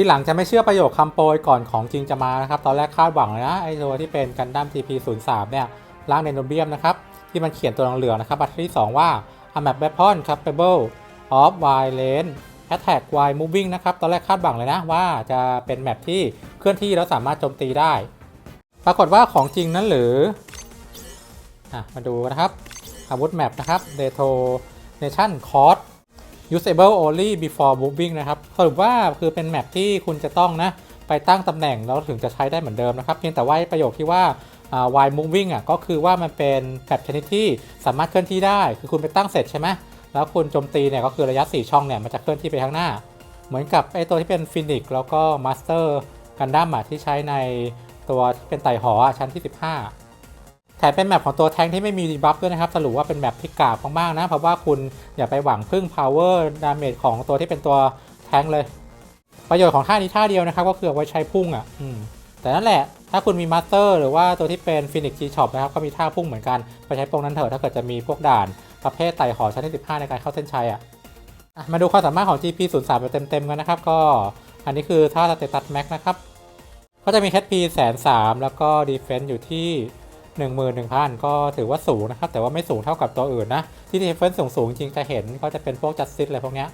ทีหลังจะไม่เชื่อประโยคคำโปรยก่อนของจริงจะมานะครับ ตอนแรกคาดหวังเลยนะไอตัวที่เป็นกันดั้ม GP 0 3 เนี่ยร่างเนโนเบียมนะครับ ที่มันเขียนตัวเหลืองๆนะครับบัตรที่ 2 ว่า a map weapon capable of wide range attack wide moving นะครับ ตอนแรกคาดหวังเลยนะว่าจะเป็นแมปที่เคลื่อนที่แล้วสามารถโจมตีได้ ปรากฏว่าของจริงนั้นหรืออะมาดูนะครับอาวุธแมปนะครับ detonation cost usable only before moving นะครับสรุปว่าคือเป็นแมปที่คุณจะต้องนะไปตั้งตำแหน่งแล้วถึงจะใช้ได้เหมือนเดิมนะครับเพียงแต่ว่าประโยคที่ว่า while moving อะก็คือว่ามันเป็นแมปชนิดที่สามารถเคลื่อนที่ได้ คือคุณไปตั้งเสร็จใช่ไหมแล้วคุณโจมตีเนี่ยก็คือระยะ 4 ช่องเนี่ยมันจะเคลื่อนที่ไปข้างหน้า เหมือนกับไอตัวที่เป็นฟินิกแล้วก็มาสเตอร์กันดั้มอะที่ใช้ในตัวที่เป็นไต่หอชั้นที่ 15 แถมเป็นแมปของตัวแทงที่ไม่มีดีบัฟด้วยนะครับ สรุปว่าเป็นแมปที่กากมากๆนะ เพราะว่าคุณอย่าไปหวังพึ่ง power damage ของตัวที่เป็นตัวแทงเลย ประโยชน์ของท่านี้ท่าเดียวนะครับ ก็คือเอาไว้ใช้พุ่งอะแต่นั่นแหละถ้าคุณมีมาสเตอร์หรือว่าตัวที่เป็น Phoenix G Shop นะครับ ก็มีท่าพุ่งเหมือนกันไปใช้โปรงนั้นเถอะถ้าเกิดจะมีพวกด่านประเภทไต่หอชั้นที่ 15 ในการเข้าเส้นชัยอะมาดูความสามารถของ GP 0 3แบบเต็มๆกันนะครับ ก็อันนี้คือท่า Status Max นะครับ ก็จะมี HP แสนสามแล้วก็ Defense อยู่ที่ 11,000 ก็ถือว่าสูงนะครับ แต่ว่าไม่สูงเท่ากับตัวอื่นนะ ที่ Defense สูงสูงๆจริงจะเห็นก็จะเป็นพวก Justice อะไรพวกเนี้ย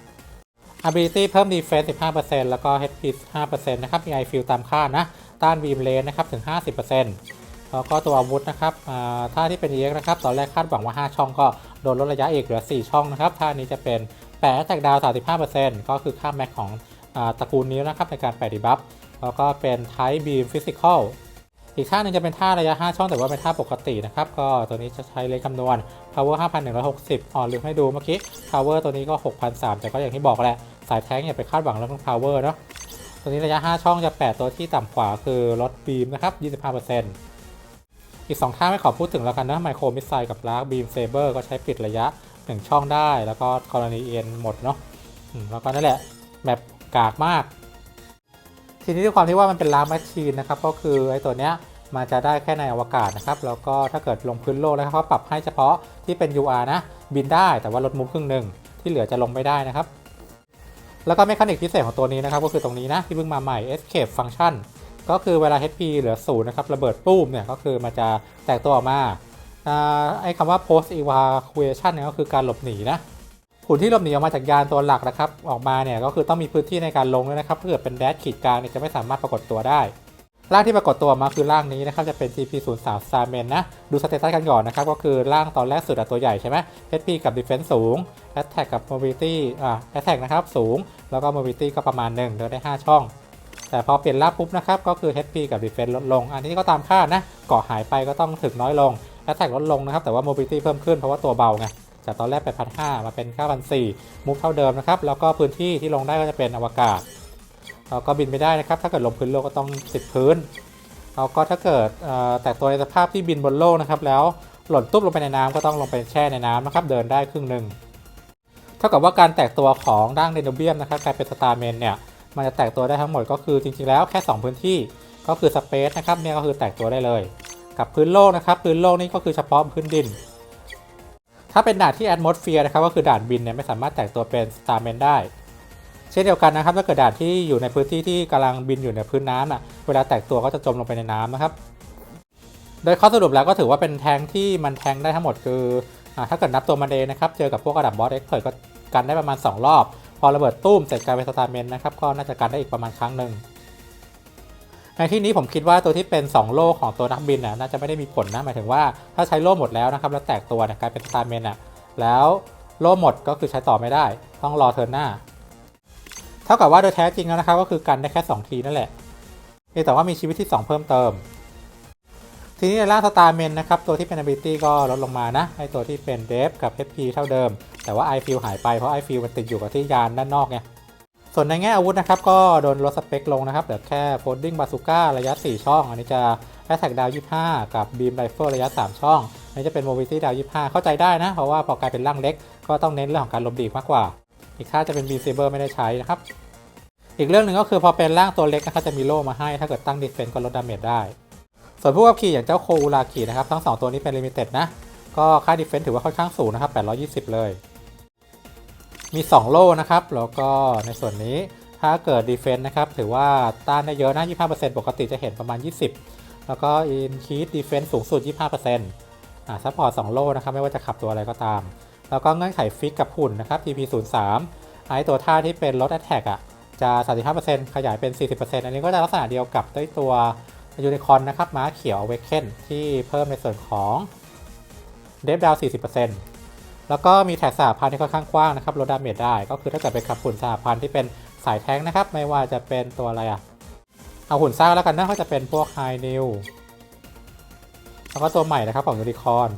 Ability เพิ่ม Defense 15%แล้วก็ HP 5%นะครับ มี I feel ตามค่านะ ต้าน Beam Range นะครับ ถึง 50%แล้วก็ตัวอาวุธนะครับอ่าที่เป็น EX นะครับ ตอนแรกคาดหวังว่า 5 ช่องก็โดนลดระยะอีกเหลือ 4 ช่องนะครับ ท่านี้จะเป็นแปะจากดาว 35%ก็คือค่าแม็กของอตระกูลนี้นะครับในการแปะดีบัฟ แล้วก็เป็น Type Beam Physical อีกท่าหนึงจะเป็นท่าระยะ 5 ช่องแต่ว่าเป็นท่าปกตินะครับ ก็ตัวนี้จะใช้เลขคำนวณ power 5,160อ๋อลืมให้ดูเมื่อกี้ power ตัวนี้ก็6,300แต่ก็อย่างที่บอกแหละ สายแท้งอย่าไปคาดหวังเรื่อง power เนาะตัวนี้ระยะ 5 ช่องจะแปะตัวที่ต่ำกว่าคือลดบีมนะครับ 25%อีก 2 ท่าไม่ขอพูดถึงแล้วกันนะไมโครมิสไซล์กับลากบีมเซเบอร์ก็ใช้ปิดระยะ 1 ช่องได้ แล้วก็กรณีเอ็นหมดเนาะแล้วก็นั่นแหละแบบกากมาก ทีนี้ด้วยความที่ว่ามันเป็นลาร์แมชชีนนะครับก็คือไอ้ตัวเนี้ยมันจะได้แค่ในอวกาศนะครับแล้วก็ถ้าเกิดลงพื้นโลกแล้วเขาปรับให้เฉพาะที่เป็น UR นะ บินได้แต่ว่าลดมุมครึ่งหนึ่งที่เหลือจะลงไม่ได้นะครับ แล้วก็เมคานิกพิเศษของตัวนี้นะครับก็คือตรงนี้นะที่เพิ่งมาใหม่ escape function ก็คือเวลา HP เหลือศูนย์นะครับระเบิดปุ้มเนี่ยก็คือมันจะแตกตัวออกมาอ่าไอ้คำว่า post evacuation เนี่ยก็คือการหลบหนีนะ หุ่นที่หลบหนีออกมาจากยานตัวหลักนะครับ ออกมาเนี่ยก็คือต้องมีพื้นที่ในการลงด้วยนะครับถ้าเกิดเป็นแดชขีดกลางเนี่ยจะไม่สามารถปรากฏตัวได้ร่างที่ปรากฏตัวมาคือร่างนี้นะครับจะเป็น GP 0 3 s t a r m a n นะ ดูสเตตัสกันก่อนนะครับก็คือร่างตอนแรกสุดตัวใหญ่ใช่ไหม HP กับ Defense สูง Attack กับ Mobility อ่า Attack นะครับสูง แล้วก็ Mobility ก็ประมาณหนึ่งเดินได้ 5 ช่อง แต่พอเปลี่ยนร่างปุ๊บนะครับก็คือ HP กับ Defense ลดลง อันนี้ก็ตามคาดนะเกาะหายไปก็ต้องถึงน้อยลง Attack ลดลงนะครับแต่ว่า Mobility เพิ่มขึ้นเพราะว่าตัวเบาไง จากตอนแรกไปพันห้ามาเป็น9,400มุฟเท่าเดิมนะครับ แล้วก็พื้นที่ที่ลงได้ก็จะเป็นอวกาศแล้วก็บินไม่ได้นะครับ ถ้าเกิดลงพื้นโลกก็ต้องติดพื้นแล้วก็ถ้าเกิดแตกตัวในสภาพที่บินบนโลกนะครับ แล้วหล่นตุ๊บลงไปในน้ำก็ต้องลงไปแช่ในน้ำนะครับ เดินได้ครึ่งหนึ่งเท่ากับว่าการแตกตัวของร่างเดนโนเบียมนะครับกลายเป็นสตาร์เมนเนี่ยมันจะแตกตัวได้ทั้งหมดก็คือจริงๆแล้วแค่ 2 พื้นที่ก็คือสเปซนะครับเนี่ยก็คือแตกตัวได้เลย กับพื้นโลกนะครับ พื้นโลกนี่ก็คือเฉพาะพื้นดิน ถ้าเป็นด่านที่แอดมอสเฟียร์นะครับก็คือด่านบินเนี่ยไม่สามารถแตกตัวเป็นสตาร์เมนได้ เช่นเดียวกันนะครับถ้าเกิดด่านที่อยู่ในพื้นที่ที่กำลังบินอยู่ในพื้นน้ำอะเวลาแตกตัวก็จะจมลงไปในน้ำนะครับ โดยข้อสรุปแล้วก็ถือว่าเป็นแทงที่มันแทงได้ทั้งหมดคืออ่าถ้าเกิดนับตัวมันเองนะครับเจอกับพวกระดับบอสเอ็กเพิร์ก็กันได้ประมาณ 2 รอบ พอระเบิดตุ้มเสร็จกลายเป็นสตาร์เมนนะครับก็น่าจะกันได้อีกประมาณครั้งหนึ่ง ในที่นี้ผมคิดว่าตัวที่เป็น 2 โล่ของตัวนักบินน่ะน่าจะไม่ได้มีผลนะหมายถึงว่าถ้าใช้โล่หมดแล้วนะครับแล้วแตกตัวนี่ยกลายเป็นสตาร์เมนอะแล้วโล่หมดก็คือใช้ต่อไม่ได้ ต้องรอเทิร์นหน้า เท่ากับว่าโดยแท้จริงแล้วนะครับก็คือกันได้แค่ 2 ทีนั่นแหละแต่ว่ามีชีวิตที่ 2 เพิ่มเติม ทีนี้ในร่างสตาร์เมนนะครับตัวที่เป็น ability ก็ลดลงมานะไอตัวที่เป็นเดฟกับ HP เท่าเดิม แต่ว่า i f e e l หายไปเพราะ i f e e l มันติดอยู่กับที่ยานด้านนอกไง ส่วนในแง่อาวุธนะครับก็โดนลดสเปคลงนะครับเหลือแค่ folding bazooka ระยะ 4 ช่อง อันนี้จะ attack ดาว 25 กับ beam rifle ระยะ 3 ช่อง อันนี้จะเป็น mobility ดาว 25 เข้าใจได้นะ เพราะว่าพอกลายเป็นร่างเล็ก ก็ต้องเน้นเรื่องของการลบหลีมากกว่า อีกค่าจะเป็น beam saber ไม่ได้ใช้นะครับ อีกเรื่องหนึ่งก็คือพอเป็นร่างตัวเล็กนะครับจะมีโล่มาให้ ถ้าเกิดตั้งดีเฟน s ์ก็ลดดาเมจได้ ส่วนผู้ขับขี่อย่างเจ้าโคอูรากินะครับทั้ง 2 ตัวนี้เป็นลิมิเต็ดนะก็ค่าดีเฟน s ์ถือว่าค่อนข้างสูงนะครับ820 เลย มี 2 โล่นะครับ แล้วก็ในส่วนนี้ถ้าเกิด Defense นะครับ ถือว่าต้านได้เยอะนะ 25%ปกติจะเห็นประมาณ 20 แล้วก็ Increase Defense สูงสุด 25%อ่าซัพพอร์ต2โลนะครับ ไม่ว่าจะขับตัวอะไรก็ตาม แล้วก็เงื่อนไขฟิกกับหุ่นนะครับ TP 0 3 ไอตัวท่าที่เป็นลด Attack อะจะ 35%ขยายเป็น 40%อันนี้ก็จะลักษณะเดียวกับด้วยตัวยูนิคอนนะครับม้าเขียว Awaken ที่เพิ่มในส่วนของเดฟดาว 40% แล้วก็มีแท็กสหพันธ์ที่ค่อนข้างกว้างนะครับลดดาเมจได้ ก็คือถ้าเกิดเป็นขับหุ่นสหพันธ์ที่เป็นสายแท้งนะครับ ไม่ว่าจะเป็นตัวอะไรอะเอาหุ่นสร้างแล้วกันนะก็จะเป็นพวกไฮนิวแล้วก็ตัวใหม่นะครับของยูนิคอน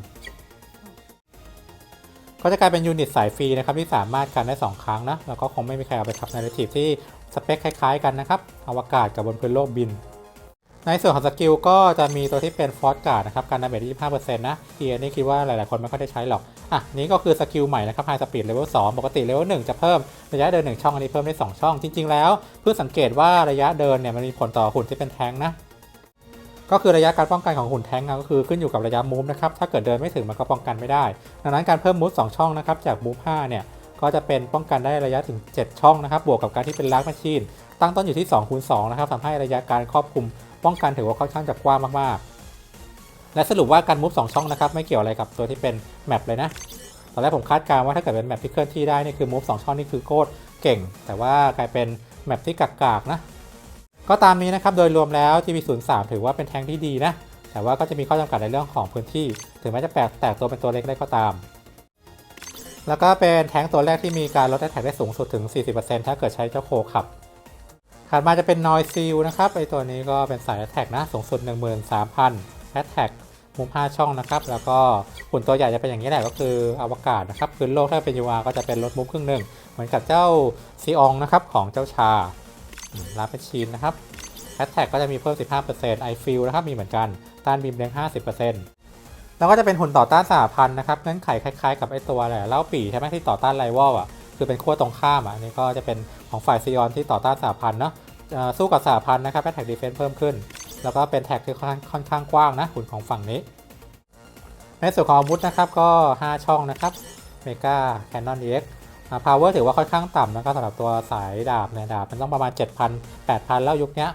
ก็จะกลายเป็นยูนิตสายฟรีนะครับที่สามารถกันได้ 2 ครั้งนะ แล้วก็คงไม่มีใครเอาไปขับในระทีฟที่สเปคคล้ายๆกันนะครับอวกาศกับบนพื้นโลกบิน ในส่วนของสกิลก็จะมีตัวที่เป็นฟอร์สการ์ดนะครับ การดาเมจ25%นะเทียนี้คิดว่าหลายๆ คนไม่ค่อยได้ใช้หรอก อะ นี้ก็คือสกิลใหม่นะครับไฮสปีดเลเวล2ปกติเลเวล1จะเพิ่มระยะเดิน 1 ช่อง อันนี้เพิ่มได้ 2 ช่อง จริง ๆ แล้วเพื่อสังเกตว่าระยะเดินเนี่ยมันมีผลต่อหุ่นที่เป็นแท้งนะก็คือระยะการป้องกันของหุ่นแท้งอะก็คือขึ้นอยู่กับระยะมูฟนะครับ ถ้าเกิดเดินไม่ถึงมันก็ป้องกันไม่ได้ ดังนั้นการเพิ่มมูฟ2ช่องนะครับจากมูฟ5เนี่ยก็จะเป็นป้องกันได้ระยะถึง 7 ช่องนะครับ บวกกับการที่เป็นลักแมชชีนตั้งต้นอยู่ที่2คูณ2นะครับทำให้ระยะการครอบคลุม ป้องกันถือว่าค่อนข้างจะกว้างมากๆ และสรุปว่าการมูฟ2ช่องนะครับไม่เกี่ยวอะไรกับตัวที่เป็นแมปเลยนะตอนแรกผมคาดการณ์ว่าถ้าเกิดเป็นแมปที่เคลื่อนที่ได้นี่คือมูฟ2ช่องนี่คือโคตรเก่ง แต่ว่ากลายเป็นแมปที่กากๆนะก็ตามนี้นะครับโดยรวมแล้ว GP03 ถือว่าเป็นแทงที่ดีนะแต่ว่าก็จะมีข้อจำกัดในเรื่องของพื้นที่ ถึงแม้จะแปลกแตกตัวเป็นตัวเล็กได้ก็ตาม แล้วก็เป็นแทงตัวแรกที่มีการลดแอตแทกได้สูงสุดถึง 40%ถ้าเกิดใช้เจ้าโคขับ ถัดมาจะเป็น Noise Seal นะครับไอตัวนี้ก็เป็นสายแอตแทกนะสูงสุด 13,000แอตแทกมุม 5 ช่องนะครับ แล้วก็หุ่นตัวใหญ่จะเป็นอย่างนี้แหละก็คืออวกาศนะครับพื้นโลกถ้าเป็น UR ก็จะเป็นลดมุมครึ่งหนึ่งเหมือนกับเจ้าซีอองนะครับของเจ้าชาลาเปชีนนะครับแอตแทกก็จะมีเพิ่ม 15%ไอฟิลนะครับมีเหมือนกันต้านบีมแรง50%แล้วก็จะเป็นหุ่นต่อต้านสหพันธ์นะครับเงื่อนไขคล้ายๆกับไอตัวแหละเล่าปีใช่ไหมที่ต่อต้านไลวอลอะ คือเป็นขั้วตรงข้ามอะอันนี้ก็จะเป็นของฝ่ายซีออนที่ต่อต้านสหพันธ์เนาะสู้กับสหพันธ์นะครับแท็กดีเฟนซ์เพิ่มขึ้น แล้วก็เป็นแท็กที่ค่อนข้างค่อนข้างกว้างนะหุ่นของฝั่งนี้ ในส่วนของอาวุธนะครับก็ 5 ช่องนะครับเมกาแคนนอนเอ็กพาวเวอร์ถือว่าค่อนข้างต่ำนะครับสำหรับตัวสายดาบเนี่ยดาบมันต้องประมาณ 7,000 8,000 แล้วยุคนี้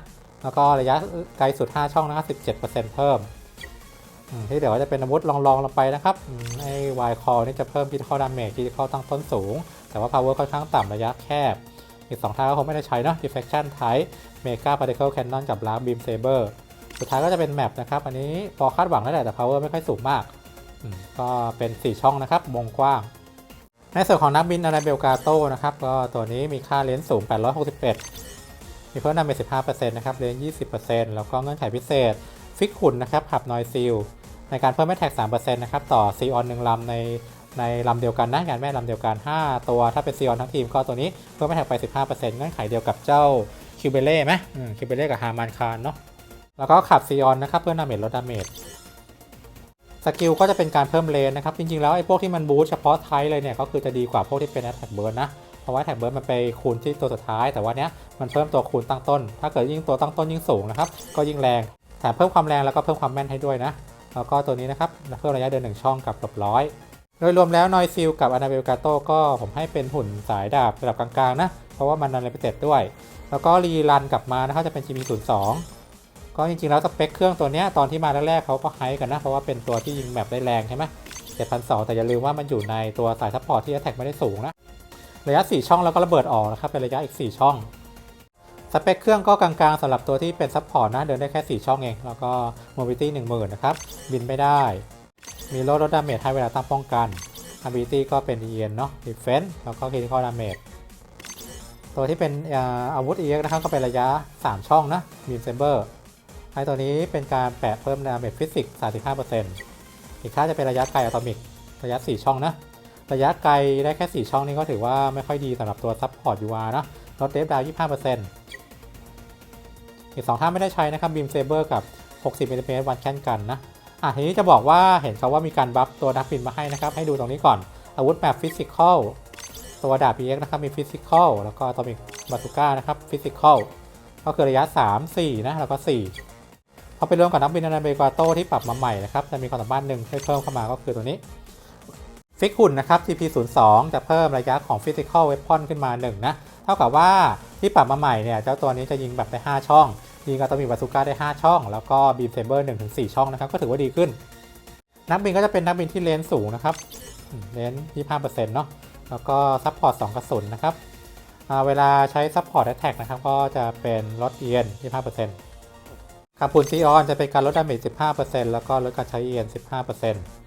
แล้วก็ระยะไกลสุด 5 ช่องนะครับ17%เพิ่มอืมที่เดี๋ยวจะเป็นอาวุธลองๆลงไปนะครับไอ้วายคอนี่จะเพิ่มพิทอลดาเมจพิทอลตั้งต้นสูง แต่ว่า power ค่อนข้างต่ำระยะแคบ อีก2ท่าก็คงไม่ได้ใช้เนาะ deflection type mega particle cannon กับ blast beam saber สุดท้ายก็จะเป็นแมปนะครับ อันนี้พอคาดหวังได้แหละแต่ power ไม่ค่อยสูงมาก ก็เป็น 4 ช่องนะครับวงกว้าง ในส่วนของนักบินอาราเบลกาโตนะครับ ก็ตัวนี้มีค่าเลนส์สูง 861 มีเพิ่มดาเมจ15%นะครับ เลนส์20%แล้วก็เงื่อนไขพิเศษ ฟิกหุ่นนะครับขับนอยซิลในการเพิ่มแม่แท็ก3%นะครับ ต่อซีออนหนึ่งลำใน ในลำเดียวกันนะงานแม่ลำเดียวกัน 5 ตัวถ้าเป็นซีออนทั้งทีมก็ตัวนี้เพิ่มแม่แท็กไป 15%เงื่อนไขเดียวกับเจ้าคิวเบเล่ไหมคิวเบเล่กับฮามานคารเนาะแล้วก็ขับซีออนนะครับเพื่อดาเมจลดดาเมจสกิลก็จะเป็นการเพิ่มเลนนะครับ จริง ๆ แล้วไอ้พวกที่มันบูสเฉพาะไทป์เลยเนี่ย ก็คือจะดีกว่าพวกที่เป็น Attack Burn นะ เพราะว่า Attack Burn มันไปคูณที่ตัวสุดท้าย แต่ว่าเนี้ยมันเพิ่มตัวคูณตั้งต้น ถ้าเกิดยิ่งตัวตั้งต้นยิ่งสูงนะครับ ก็ยิ่งแรง แถมเพิ่มความแรงแล้วก็เพิ่มความแม่นให้ด้วยนะ แล้วก็ตัวนี้นะครับเพิ่มระยะเดินหนึ่งช่องกับหลบร้อย โดยรวมแล้วนอยซิลกับอนาเบลกาโตก็ผมให้เป็นหุ่นสายดาบระดับกลางๆนะ เพราะว่ามันนันเลเปเต็ดด้วย แล้วก็รีรันกลับมานะครับจะเป็น GP 0 2ก็จริงๆแล้วสเปคเครื่องตัวนี้ตอนที่มาแรกๆเขาก็ไฮกันนะ เพราะว่าเป็นตัวที่ยิงแมปได้แรงใช่ไหม7,200แต่อย่าลืมว่ามันอยู่ในตัวสายซัพพอร์ตที่แท็กไม่ได้สูงนะระยะ 4 ช่องแล้วก็ระเบิดออกนะครับเป็นระยะอีก 4 ช่องสเปคเครื่องก็กลางๆสำหรับตัวที่เป็นซัพพอร์ตนะเดินได้แค่ 4 ช่องเอง แล้วก็ mobility 10,000นะครับบินไม่ได้ มีลดลดดาเมจให้เวลาตั้งป้องกัน ability ก็เป็น EN เนาะ defense แล้วก็ critical damage ตัวที่เป็นอาวุธ EX นะครับก็เป็นระยะ 3 ช่องนะ beam saber ไอตัวนี้เป็นการแปะเพิ่มดาเมจฟิสิกส์35%อีกค่าจะเป็นระยะไกลอะตอมิก ระยะ 4 ช่องนะ ระยะไกลได้แค่ 4 ช่องนี้ก็ถือว่าไม่ค่อยดีสำหรับตัวซัพพอร์ต UR นะลดเดฟดาว 25%อีก2ท่าไม่ได้ใช้นะครับ Beam Saber กับ 60มิลลิเมตรวันแค่นกันนะ อะทีนี้จะบอกว่าเห็นเขาว่ามีการบัฟตัวนักบินมาให้นะครับ ให้ดูตรงนี้ก่อน อาวุธแบบฟิสิกอลตัวดาบ PX นะครับ มีฟิสิกอลแล้วก็ตัวมิกบาซูก้านะครับฟิสิกอลก็คือระยะ 3 4 นะ แล้วก็ 4 พอไปรวมกับนักบินอนาเบกาโตที่ปรับมาใหม่นะครับ จะมีความสามารถหนึ่งให้เพิ่มเข้ามาก็คือตัวนี้ฟิกหุ่นนะครับ TP 0 2 จะเพิ่มระยะของ Physical Weapon ขึ้นมา 1 นะ เท่ากับว่าที่ปรับมาใหม่เนี่ย เจ้าตัวนี้จะยิงแบบได้ 5 ช่อง ยิงกับตัวมีบาซูก้าได้ 5 ช่อง แล้วก็บีมเซเบอร์1-4ช่องนะครับ ก็ถือว่าดีขึ้น นักบินก็จะเป็นนักบินที่เลนส์สูงนะครับอืมเลนส์25%เนาะแล้วก็ซัพพอร์ต2กระสุนนะครับเวลาใช้ซัพพอร์ตแอตแทกนะครับ ก็จะเป็นลดเอียน25%คาปูนซีออนจะเป็นการลดดาเมจ15%แล้วก็ลดการใช้เอียน15%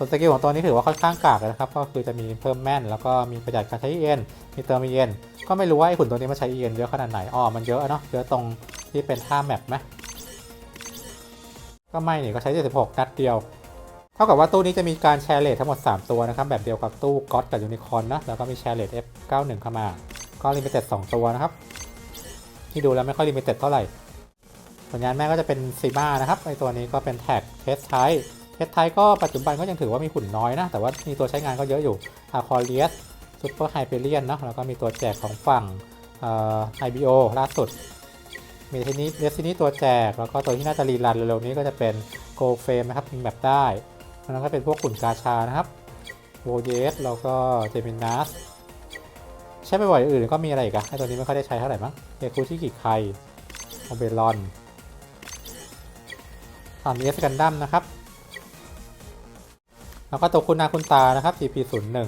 ส่วนสกิลของตัวนี้ถือว่าค่อนข้างกากเลยนะครับ ก็คือจะมีเพิ่มแม่น แล้วก็มีประหยัดการใช้เอียนมีเติมเอียนก็ไม่รู้ว่าไอ้หุ่นตัวนี้มันใช้เอียนเยอะขนาดไหนอ๋อมันเยอะเนาะเยอะตรงที่เป็นท่าแมปไหมก็ไม่นี่ก็ใช้76นัดเดียว เท่ากับว่าตู้นี้จะมีการแชร์เลททั้งหมด 3 ตัวนะครับ แบบเดียวกับตู้ก็อตกับยูนิคอนนะแล้วก็มีแชร์เลท F91 เข้ามา ก็ลิมิเต็ด2ตัวนะครับ ที่ดูแล้วไม่ค่อยลิมิเต็ดเท่าไหร่ผลงานแม่ก็จะเป็นซีมานะครับไอตัวนี้ก็เป็นแท็กเทสไท เทสไทก็ปัจจุบันก็ยังถือว่ามีหุ่นน้อยนะ แต่ว่ามีตัวใช้งานก็เยอะอยู่อาคอเลียสซูเปอร์ไฮเปเรียนเนาะแล้วก็มีตัวแจกของฝั่งไอบีโอล่าสุด มีทีนี้เดซินี่ตัวแจก แล้วก็ตัวที่น่าจะรีรันเร็วๆนี้ก็จะเป็นโกลเฟมนะครับยิงแบบได้แล้วก็เป็นพวกขุนกาชานะครับโวเยสแล้วก็เจมินัสใช้ไปบ่อยอื่นก็มีอะไรอีกอะไอตัวนี้ไม่ค่อยได้ใช้เท่าไหร่มั้งเอคูชิกิไคโอเบรอนตอนนี้สกันดั้มนะครับ แล้วก็ตัวคุณนาคุณตานะครับ GP01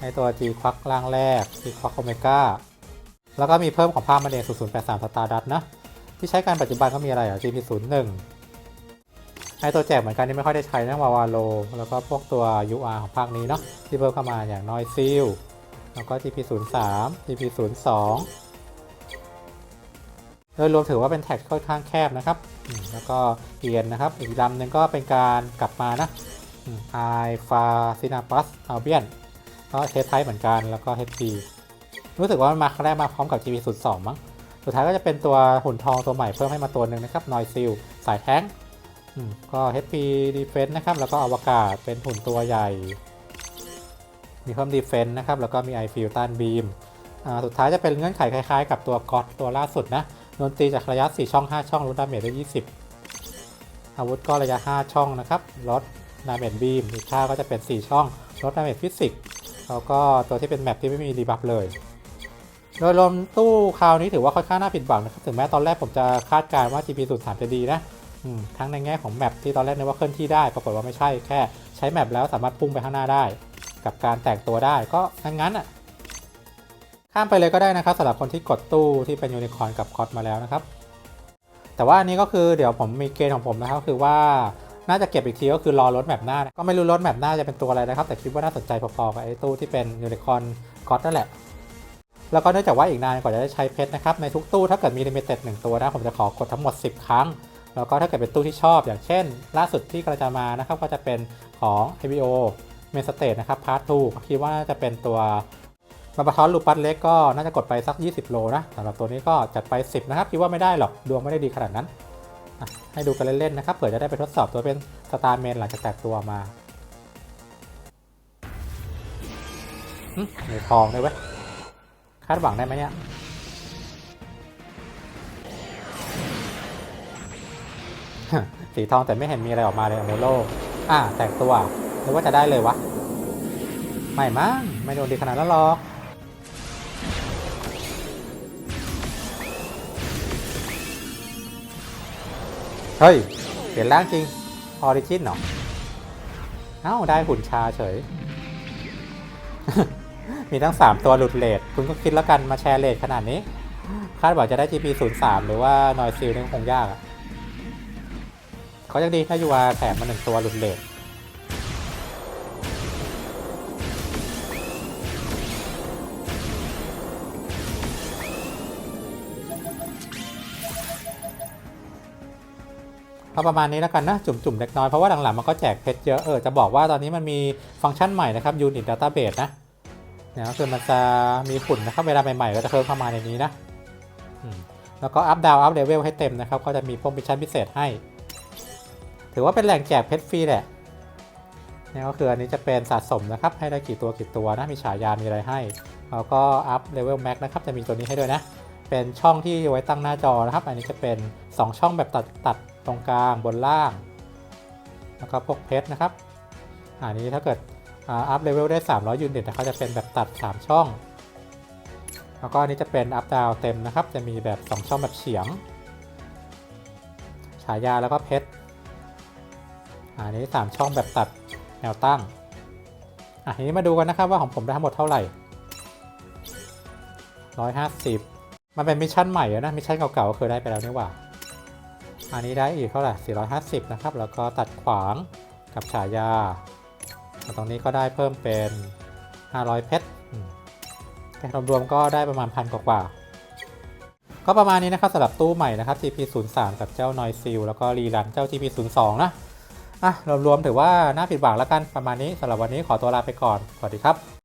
ในตัว G ควักล่างแรก G ควักโอเมก้าแล้วก็มีเพิ่มของภาพมาเดน0083สตาร์ดัตนะ ที่ใช้การปัจจุบันก็มีอะไรอะ GP01 ในตัวแจกเหมือนกันที่ไม่ค่อยได้ใช้นะวาวาโล แล้วก็พวกตัว UR ของภาคนี้เนาะที่เพิ่มเข้ามาอย่างน้อยซิลแล้วก็ GP03 GP02 โดยรวมถือว่าเป็นแท็กค่อนข้างแคบนะครับ แล้วก็เอียนนะครับ อีกลำหนึ่งก็เป็นการกลับมานะ ไอฟาซินาปัสอัลเบียนก็เทสไทป์เหมือนกันแล้วก็ HP รู้สึกว่ามันมาครั้งแรกมาพร้อมกับ GP 0 2มั้ง สุดท้ายก็จะเป็นตัวหุ่นทองตัวใหม่เพิ่มให้มาตัวหนึ่งนะครับนอยซิลสายแท้งก็ HP Defense นะครับ แล้วก็อวกาศเป็นหุ่นตัวใหญ่ มีเพิ่ม Defense นะครับ แล้วก็มี i f i l ตันบีมสุดท้ายจะเป็นเงื่อนไขคล้ายๆ กับตัวก๊อตตัวล่าสุดนะโดนตีจากระยะ 4 ช่อง 5 ช่องลดดาเมจได้ 20 อาวุธก็ระยะ 5 ช่องนะครับลด ดาเมจบีมอีกท่าก็จะเป็น 4 ช่องลดดาเมจฟิสิกส์แล้วก็ตัวที่เป็นแมปที่ไม่มีดีบัฟเลย โดยรวมตู้คราวนี้ถือว่าค่อนข้างน่าผิดหวังนะครับถึงแม้ตอนแรกผมจะคาดการณ์ว่า GP 0 3 จะดีนะทั้งในแง่ของแมปที่ตอนแรกนึกว่าเคลื่อนที่ได้ ปรากฏว่าไม่ใช่แค่ใช้แมปแล้วสามารถพุ่งไปข้างหน้าได้ กับการแตกตัวได้ก็งั้นๆอะข้ามไปเลยก็ได้นะครับสำหรับคนที่กดตู้ที่เป็นยูนิคอร์นกับคอตมาแล้วนะครับ แต่ว่าอันนี้ก็คือเดี๋ยวผมมีเกณฑ์ของผมนะครับคือว่า น่าจะเก็บอีกทีก็คือรอรถแมปหน้านะก็ไม่รู้รถแมปหน้าจะเป็นตัวอะไรนะครับ แต่คิดว่าน่าสนใจพอๆกับไอ้ตู้ที่เป็นยูนิคอนคอตนั่นแหละ แล้วก็เนื่องจากว่าอีกนานกว่าจะได้ใช้เพชรนะครับ ในทุกตู้ถ้าเกิดมีลิมิเต็ดหนึ่งตัวนะ ผมจะขอกดทั้งหมด 10 ครั้ง แล้วก็ถ้าเกิดเป็นตู้ที่ชอบ อย่างเช่น ล่าสุดที่กำลังจะมานะครับก็จะเป็นของ IBO เมนสเตทนะครับพาร์ท2คิดว่าน่าจะเป็นตัวมาบาทอนลูปัสเล็กก็น่าจะกดไปสัก 20 โลนะสำหรับตัวนี้ก็จัดไป 10 นะครับคิดว่าไม่ได้หรอกดวงไม่ได้ดีขนาดนั้น ให้ดูกันเล่นๆนะครับเผื่อจะได้ไปทดสอบตัวเป็นสตาร์เมนหลังจากแตกตัวมาหึมีทองด้วยเว้ยคาดหวังได้ไหมเนี่ยสีทองแต่ไม่เห็นมีอะไรออกมาเลยโมโลอ่าแตกตัวหรือว่าจะได้เลยวะ ไม่มั้งไม่โดนดีขนาดนั้นหรอก เฮ้ย เปลี่ยนร่างจริง ออริจินเหรอ เอ้า ได้หุ่นชาเฉย มีทั้ง 3 ตัวหลุดเลทคุณก็คิดแล้วกันมาแชร์เลทขนาดนี้ คาดหวังจะได้ GP 0 3หรือว่านอยซิลนี่คงยากอะเขายังดีถ้ายูวาแถมมาหนึ่งตัวหลุดเลท เอาประมาณนี้แล้วกันนะ จุ่มๆเล็กน้อย เพราะว่าหลังๆมันก็แจกเพชรเยอะ เออ จะบอกว่าตอนนี้มันมีฟังก์ชันใหม่นะครับ Unit Database นะเนี่ยก็คือมันจะมีฝุ่นนะครับเวลาใหม่ๆก็จะเพิ่มเข้ามาในนี้นะแล้วก็อัพดาวอัพเลเวลให้เต็มนะครับก็จะมีพวกมิชชั่นพิเศษให้ ถือว่าเป็นแหล่งแจกเพชรฟรีแหละเนี่ยก็คืออันนี้จะเป็นสะสมนะครับให้ได้กี่ตัวกี่ตัวนะมีฉายามีอะไรให้แล้วก็อัพเลเวลแม็กนะครับจะมีตัวนี้ให้ด้วยนะ เป็นช่องที่ไว้ตั้งหน้าจอนะครับ อันนี้จะเป็น 2 ช่องแบบตัดตัด ตรงกลางบนล่าง แล้วก็พวกเพชรนะครับอันนี้ถ้าเกิดอัพเลเวลได้ 300 ยูนิตนะครับจะเป็นแบบตัด 3 ช่อง แล้วก็อันนี้จะเป็นอัพดาวเต็มนะครับ จะมีแบบ 2 ช่องแบบเฉียง ฉายาแล้วก็เพชรอันนี้ 3 ช่องแบบตัดแนวตั้งอะทีนี้มาดูกันนะครับว่าของผมได้ทั้งหมดเท่าไหร่ 150 มันเป็นมิชชั่นใหม่อะนะมิชชั่นเก่าๆก็เคยได้ไปแล้วนี่หว่า อันนี้ได้อีกเท่าไหร่450 นะครับ แล้วก็ตัดขวางกับฉายา ตรงนี้ก็ได้เพิ่มเป็น 500 เพชรแต่รวมๆก็ได้ประมาณพันกว่าก็ประมาณนี้นะครับสำหรับตู้ใหม่นะครับ GP 0 3 กับเจ้า Noise Seal แล้วก็รีรันเจ้า GP 0 2 นะ อะรวมๆถือว่าน่าผิดหวังแล้วกันประมาณนี้สำหรับวันนี้ขอตัวลาไปก่อน สวัสดีครับ